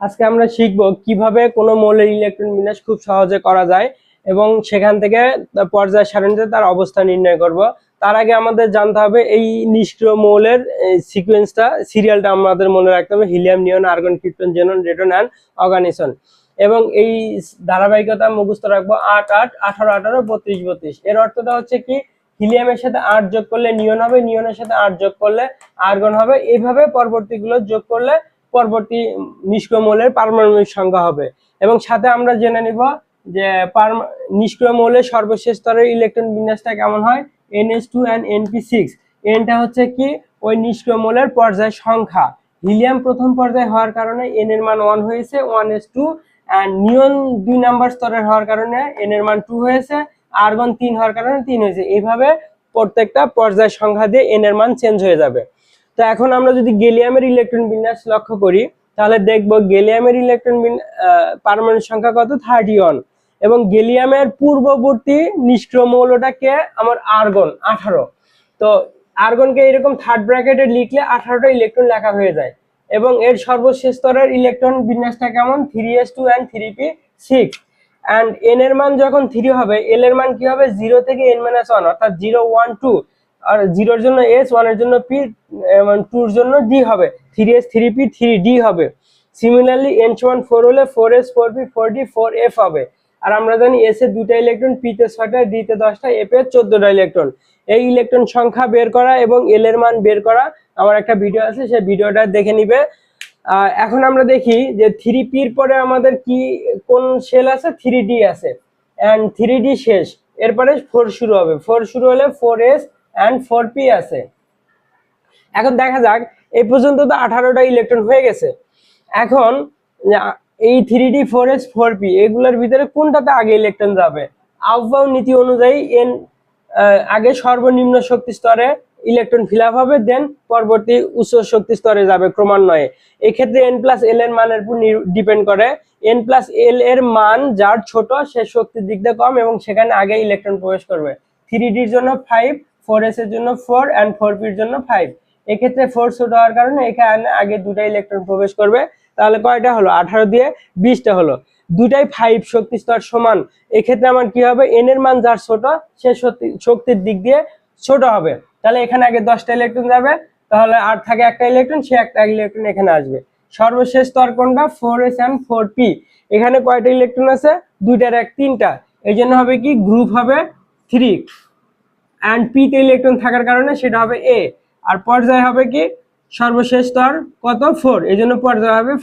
আজকে আমরা শিখব কীভাবে কোনো মৌলের ইলেকট্রন বিন্যাস খুব সহজে করা যায় এবং সেখান থেকে পর্যায় সারণীতে তার অবস্থা নির্ণয় করব। তার আগে আমাদের জানতে হবে এই নিষ্ক্রিয় মৌলের সিকোয়েন্সটা সিরিয়ালটা আমাদের মনে রাখতে হবে। Helium neon argon, krypton, xenon radon and oganesson এবং এই ধারাবাহিকতা মুখস্থ রাখব আট আট, আঠারো আঠারো, বত্রিশ বত্রিশ। এর অর্থটা হচ্ছে কি? হিলিয়ামের সাথে আট যোগ করলে নিয়ন হবে নিয়নের সাথে আট যোগ করলে আর্গন হবে। এইভাবে পরবর্তীগুলো যোগ করলে পরবর্তী নিষ্ক্রিয় মৌলের পারমাণবিক সংখ্যা হবে। এবং সাথে আমরা জেনে নিব যে নিষ্ক্রিয় মৌলের সর্বশেষ স্তরের ইলেকট্রন বিন্যাসটা কেমন হয়? NS two and NP six এনটা হচ্ছে কি? ওই নিষ্ক্রিয় মৌলের পর্যায় সংখ্যা। হিলিয়াম প্রথম পর্যায়ে হওয়ার কারণে এন এর মান ওয়ান হয়েছে one S two and neon দুই নাম্বার স্তরের হওয়ার কারণে এন এর মান টু হয়েছে আর্গন তিন হওয়ার কারণে তিন হয়েছে। এইভাবে প্রত্যেকটা পর্যায় সংখ্যা দিয়ে এন এর মান চেঞ্জ হয়ে যাবে। তো এখন আমরা যদি গেলিয়ামের ইলেকট্রন বিন্যাস লক্ষ্য করি, তাহলে দেখব গেলিয়ামের ইলেকট্রন পারমাণবিক সংখ্যা কত? থার্টি ওয়ান এবং গেলিয়ামের পূর্ববর্তী নিষ্ক্রিয় মৌলটাকে আমার আর্গন আঠারো। তো আর্গনকে এরকম থার্ড ব্র্যাকেটে লিখলে আঠারোটা ইলেকট্রন লেখা হয়ে যায়। এবং এর সর্বশেষ স্তরের ইলেকট্রন বিন্যাসটা কেমন? Three S two and three P six and N এর মান যখন থ্রি হবে এল এর মান কি হবে? জিরো থেকে এন মাইনাস ওয়ান অর্থাৎ জিরো ওয়ান টু আর জিরোর জন্য এস ওয়ানের জন্য পি টুর জন্য ডি হবে। Three S three P three D হবে। সিমিলারলি এন ওয়ান ফোর হলে four S four P four D four F হবে। আর আমরা জানি এস এ দুটা ইলেকট্রন পি তে ছয়টা ডি তে দশটা এফ এ চোদ্দটা ইলেকট্রন এই ইলেকট্রন সংখ্যা বের করা এবং এল এর মান বের করা আমার একটা ভিডিও আছে, সেই ভিডিওটা দেখে নিবে। এখন আমরা দেখি যে থ্রি পির পরে আমাদের কি, কোন সেল আছে? থ্রি ডি আছে। অ্যান্ড থ্রি ডি শেষ। এরপরে ফোর শুরু হবে। ফোর শুরু হলে four S and four P আছে। এখন দেখা যাক, এই পর্যন্ত তো আঠারোটা ইলেকট্রন হয়ে গেছে। এখন এই three D four S four P এগুলোর ভিতরে কোনটাতে আগে ইলেকট্রন যাবে? আহ্বান নীতি অনুযায়ী এন আগে সর্বনিম্ন শক্তি স্তরে ইলেকট্রন ফিল আপ হবে দেন পরবর্তী উচ্চ শক্তি স্তরে যাবে ক্রমান্বয়ে। এক্ষেত্রে এন প্লাস এল এর মানের উপর ডিপেন্ড করে। এন প্লাস এল এর মান যার ছোট, সে শক্তির দিক দিয়ে কম এবং সেখানে আগে ইলেকট্রন প্রবেশ করবে। থ্রি ডির জন্য ফাইভ ফোর এস এর জন্য ফোর অ্যান্ড ফোর পির জন্য ফাইভ এক্ষেত্রে ফোর ছোট হওয়ার কারণে এখানে আগে দুটা ইলেকট্রন প্রবেশ করবে। তাহলে কয়টা হলো? আঠারো দিয়ে বিশটা হলো। দুটাই ফাইভ শক্তি স্তর সমান। এক্ষেত্রে আমার কি হবে? এন এর মান যার ছোট, সে শক্তি- শক্তির দিক দিয়ে ছোট হবে। তাহলে এখানে আগে দশটা ইলেকট্রন যাবে। তাহলে আর থাকে একটা ইলেকট্রন সে একটা ইলেকট্রন এখানে আসবে। সর্বশেষ স্তর কোনটা? Four S and four P এখানে কয়টা ইলেকট্রন আছে? দুইটার এক, তিনটা। এই জন্য হবে কি? গ্রুপ হবে থ্রি অ্যান্ড পি তে ইলেকট্রন থাকার কারণে সেটা হবে এ আর পর্যায় হবে কি? সর্বশেষ স্তর কত? ফোর এই জন্য পর্যায় হবে